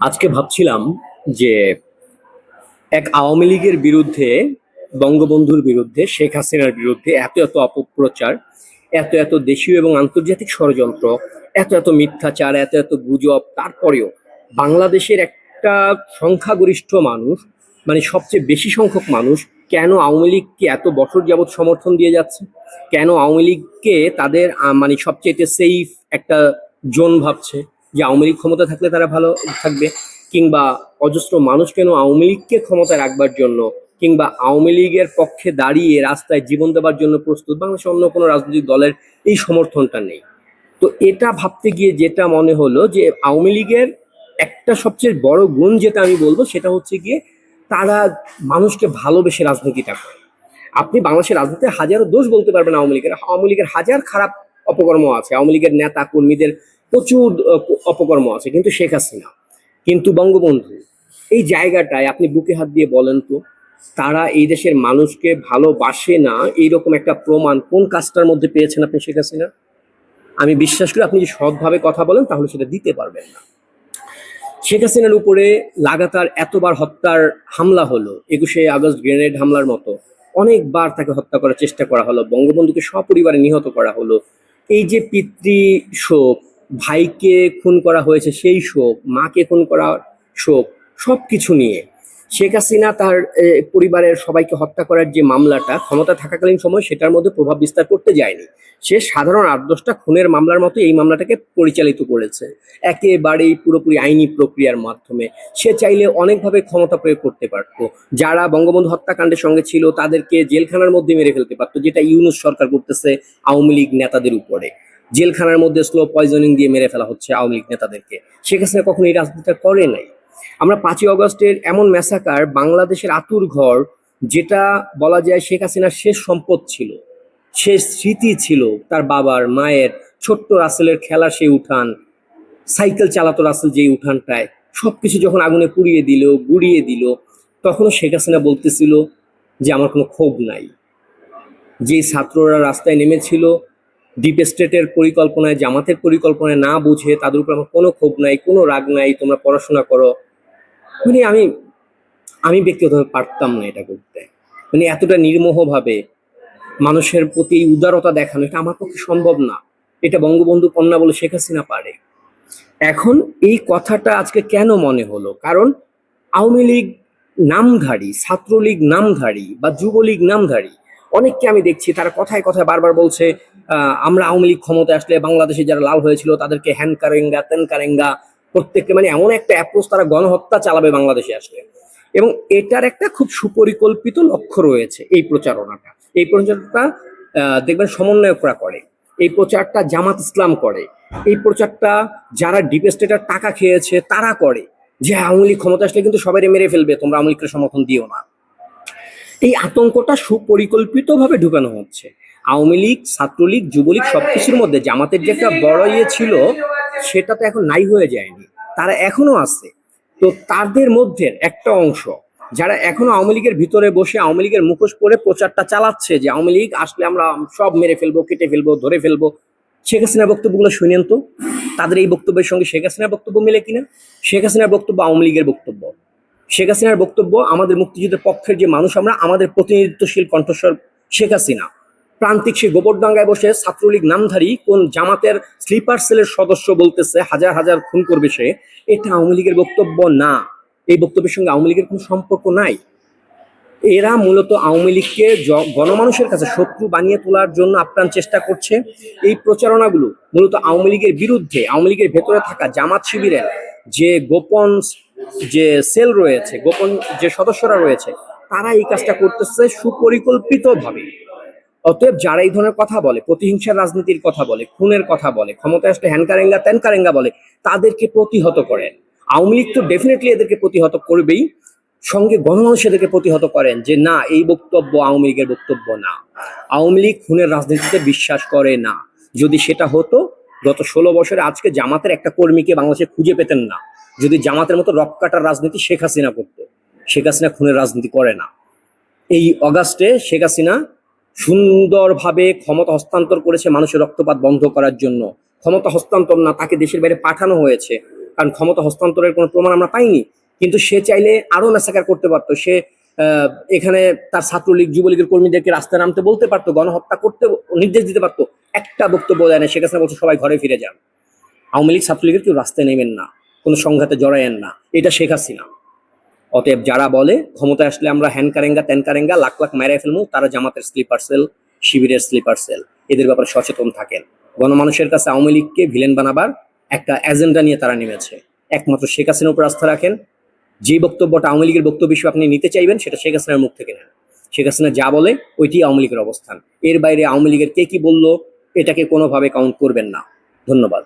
আজকে ভাবছিলাম যে এক আওয়ামী লীগের বিরুদ্ধে, বঙ্গবন্ধুর বিরুদ্ধে, শেখ হাসিনার বিরুদ্ধে এত এত অপপ্রচার, এত এত দেশীয় এবং আন্তর্জাতিক ষড়যন্ত্র, এত এত মিথ্যাচার, এত এত গুজব, তারপরেও বাংলাদেশের একটা সংখ্যাগরিষ্ঠ মানুষ মানে সবচেয়ে বেশি সংখ্যক মানুষ কেন আওয়ামী লীগকে এত বছর যাবৎ সমর্থন দিয়ে যাচ্ছে? কেন আওয়ামী লীগকে তাদের মানে সবচেয়ে সেফ একটা জোন ভাবছে? যে আওয়ামী লীগ ক্ষমতা থাকলে তারা ভালো থাকবে, কিংবা অজস্র মানুষ কেন আওয়ামী লীগকে ক্ষমতায় রাখবার জন্য, কিংবা আওয়ামী লীগের পক্ষে দাঁড়িয়ে রাস্তায় জীবন দেওয়ার জন্য প্রস্তুত বাংলাদেশে অন্য কোনো রাজনৈতিক দলের এই সমর্থনটা নেই। তো এটা ভাবতে গিয়ে যেটা মনে হলো যে আওয়ামী লীগের একটা সবচেয়ে বড় গুণ যেটা আমি বলব সেটা হচ্ছে গিয়ে তারা মানুষকে ভালোবেসে রাজনীতিটা করে। আপনি বাংলাদেশের রাজনীতিতে হাজারো দোষ বলতে পারবেন আওয়ামী লীগের। আওয়ামী লীগের হাজার খারাপ অপকর্ম আছে। আওয়ামী লীগের নেতা কর্মীদের প্রচুর অপকর্ম আছে, কিন্তু শেখ হাসিনা। কিন্তু বঙ্গবন্ধু, এই জায়গাটায় আপনি বুকে হাত দিয়ে বলেন তো, তারা এই দেশের মানুষকে ভালোবাসে না, এইরকম একটা প্রমাণ কোন কাজটার মধ্যে পেয়েছেন আপনি শেখ হাসিনা? আমি বিশ্বাস করি আপনি যদি সৎভাবে কথা বলেন, তাহলে সেটা দিতে পারবেন না। শেখ হাসিনার উপরে লাগাতার এতবার হত্যার হামলা হলো, একুশে আগস্ট গ্রেনেড হামলার মতো। অনেকবার তাকে হত্যা করার চেষ্টা করা হলো, বঙ্গবন্ধুকে সপরিবারে নিহত করা হলো। এই যে পিতৃ শোক ভাইকে খুন করা হয়েছে সেই শোক, মাকে খুন করা শোক সব কিছু নিয়ে। শেখ হাসিনা তার পরিবারের সবাইকে হত্যা করার যে মামলাটা ক্ষমতা থাকাকালীন সময় সেটার মধ্যে প্রভাব বিস্তার করতে যায়নি। সে সাধারণ আট দশটা খুনের মামলার মতো এই মামলাটাকে পরিচালিত করেছে। একেবারেই পুরোপুরি আইনি প্রক্রিয়ার মাধ্যমে। সে চাইলে অনেকভাবে ক্ষমতা প্রয়োগ করতে পারতো। যারা বঙ্গবন্ধু হত্যাকাণ্ডের সঙ্গে ছিল তাদেরকে জেলখানার মধ্যে মেরে ফেলতে পারতো, যেটা ইউনুস সরকার করতেছে আওয়ামী লীগ নেতাদের উপরে। জেলখানার মধ্যে স্লো পয়জনিং দিয়ে মেরে ফেলা হচ্ছে আওয়ামী লীগ নেতাদেরকে। শেখ হাসিনা কখনো এই রাজনীতিটা করে নাই। আমরা পাঁচই অগস্টের এমন ম্যাসাকার, বাংলাদেশের আতুর ঘর, যেটা বলা যায় শেখ হাসিনার শেষ সম্পদ ছিল, শেষ স্মৃতি ছিল, তার বাবার, মায়ের, ছোট্ট রাসেলের খেলা সেই উঠান, সাইকেল চালাতো রাসেল যেই উঠানটায় সব কিছু যখন আগুনে পুড়িয়ে দিল, গুড়িয়ে দিল, তখনও শেখ হাসিনা বলতেছিল যে আমার কোনো ক্ষোভ নাই। যে ছাত্ররা রাস্তায় নেমেছিল ডিপ স্টেটের পরিকল্পনায়, জামাতের পরিকল্পনায় না বুঝে তাদের উপর আমার কোনো ক্ষোভ নাই, কোনো রাগ নাই, তোমরা পড়াশোনা করো। মানে আমি আমি ব্যক্তিগতভাবে পারতাম না এটা করতে। মানে এতটা নির্মোহভাবে মানুষের প্রতি উদারতা দেখানো, এটা আমার পক্ষে সম্ভব না। এটা বঙ্গবন্ধু কন্যা বলে শেখ হাসিনা পারে। এখন এই কথাটা আজকে কেন মনে হলো? কারণ আওয়ামী লীগ নামধারী, ছাত্রলীগ নামধারী বা যুবলীগ নামধারী, অনেককে আমি দেখছি, তারা কথায় কথায় বারবার বলছে আমরা আওয়ামী লীগ ক্ষমতায় আসলে বাংলাদেশে যারা লাল হয়েছিল, তাদেরকে হ্যান কারেঙ্গা, তেন কারেঙ্গা প্রত্যেককে মানে এমন একটা অ্যাপ্রোচ তারা গণহত্যা চালাবে বাংলাদেশে আসলে। এবং এটার একটা খুব সুপরিকল্পিত লক্ষ্য রয়েছে এই প্রচারণাটা। এই প্রচারটা দেখবেন সমন্বয়করা করে, এই প্রচারটা জামাত ইসলাম করে, এই প্রচারটা যারা ডিপেস্টেটার টাকা খেয়েছে তারা করে, যে আওয়ামী লীগ ক্ষমতা আসলে কিন্তু সবাই মেরে ফেলবে, তোমরা আওয়ামী লীগকে সমর্থন দিও না। এই আতঙ্কটা সুপরিকল্পিতভাবে ঢুকানো হচ্ছে। আওয়ামী লীগ, ছাত্রলীগ, যুবলীগ সবকিছুর মধ্যে জামাতের যে একটা বড় ইয়ে ছিল, সেটা তো এখন নাই হয়ে যায়নি। তারা এখনও আছে। তো তাদের মধ্যে একটা অংশ, যারা এখনও আওয়ামী লীগের ভিতরে বসে আওয়ামী লীগের মুখোশ পরে প্রচারটা চালাচ্ছে যে আওয়ামী লীগ আসলে আমরা সব মেরে ফেলব, কেটে ফেলব, ধরে ফেলব, শেখ হাসিনার বক্তব্যগুলো শুনেন তো? তাদের এই বক্তব্যের সঙ্গে শেখ হাসিনার বক্তব্য মেলে কিনা? শেখ হাসিনার বক্তব্য আওয়ামী লীগের বক্তব্য। শেখ হাসিনার বক্তব্য আমাদের মুক্তিযুদ্ধের পক্ষের যে মানুষ আমরা, আমাদের প্রতিনিধিত্বশীল কণ্ঠস্বর শেখ হাসিনা। প্রান্তিক সেই গোবরডাঙ্গায় বসে ছাত্রলীগ নামধারী কোন জামাতের স্লিপার সেলের সদস্য বলতেছে, হাজার হাজার খুন করবে সে, এটা আওয়ামী লীগের বক্তব্য না। এই বক্তব্যের সঙ্গে আওয়ামী লীগের কোনো সম্পর্ক নাই। এরা মূলত আওয়ামী লীগকে গণমানুষের কাছে শত্রু বানিয়ে তোলার জন্য আপ্রাণ চেষ্টা করছে। এই প্রচারণাগুলো মূলত আওয়ামী লীগের বিরুদ্ধে, আওয়ামী লীগের ভেতরে থাকা জামাত শিবিরের যে গোপন যে সেল রয়েছে, গোপন যে সদস্যরা রয়েছে, তারা এই কাজটা করতেছে সুপরিকল্পিতভাবে। অতএব যারা এই ধরনের কথা বলে, প্রতিহিংসার রাজনীতির কথা বলে, খুনের কথা বলে ক্ষমতায় আসলে হ্যানকারেঙ্গা, ত্যানকারেঙ্গা বলে, তাদেরকে প্রতিহত করেন। আওয়ামী লীগ তো ডেফিনেটলি এদেরকে প্রতিহত করবেই। সঙ্গে গণমানুষ এদেরকে প্রতিহত করেন যে, না, এই বক্তব্য আওয়ামী লীগের বক্তব্য না। আওয়ামী লীগ খুনের রাজনীতিতে বিশ্বাস করে না। যদি সেটা হতো, গত ষোলো বছরে আজকে জামাতের একটা কর্মীকে বাংলাদেশে খুঁজে পেতেন না। যদি জামাতের মতো রক কাটার রাজনীতি শেখ হাসিনা করতো, শেখ হাসিনা খুনের রাজনীতি করে না। এই অগাস্টে শেখ হাসিনা সুন্দরভাবে ক্ষমতা হস্তান্তর করেছে মানুষের রক্তপাত বন্ধ করার জন্য। ক্ষমতা হস্তান্তর না, তাকে দেশের বাইরে পাঠানো হয়েছে। কারণ ক্ষমতা হস্তান্তরের কোনো প্রমাণ আমরা পাইনি। কিন্তু সে চাইলে আরও ম্যাসাকার করতে পারতো। সে এখানে তার ছাত্রলীগ, যুবলীগের কর্মীদেরকে রাস্তায় নামতে বলতে পারতো, গণহত্যা করতে নির্দেশ দিতে পারতো। একটা বক্তব্য দেয় না, শেখ হাসিনা বলছে, সবাই ঘরে ফিরে যান। আওয়ামী লীগ ছাত্রলীগের কেউ রাস্তায় নেমেন না, কোনো সংঘাতে জড়ায়েন না। এটা শেখ হাসিনা। অতএব যারা বলে ক্ষমতায় আসলে আমরা হ্যান কারেঙ্গা, ত্যান কারেঙ্গা, লাখ লাখ মেরাই ফেলব তারা জামাতের স্লিপার সেল, শিবিরের স্লিপার সেল। এদের ব্যাপারে সচেতন থাকেন। গণমানুষের কাছে আওয়ামী লীগকে ভিলেন বানাবার একটা এজেন্ডা নিয়ে তারা নেমেছে। একমাত্র শেখ হাসিনার উপর আস্থা রাখেন। যে বক্তব্যটা আওয়ামী লীগের বক্তব্য হিসেবে আপনি নিতে চাইবেন, সেটা শেখ হাসিনার মুখ থেকে নেন। শেখ হাসিনা যা বলে ওইটি আওয়ামী লীগের অবস্থান। এর বাইরে আওয়ামী লীগের কে কি বলল, এটাকে কোনোভাবে কাউন্ট করবেন না। ধন্যবাদ।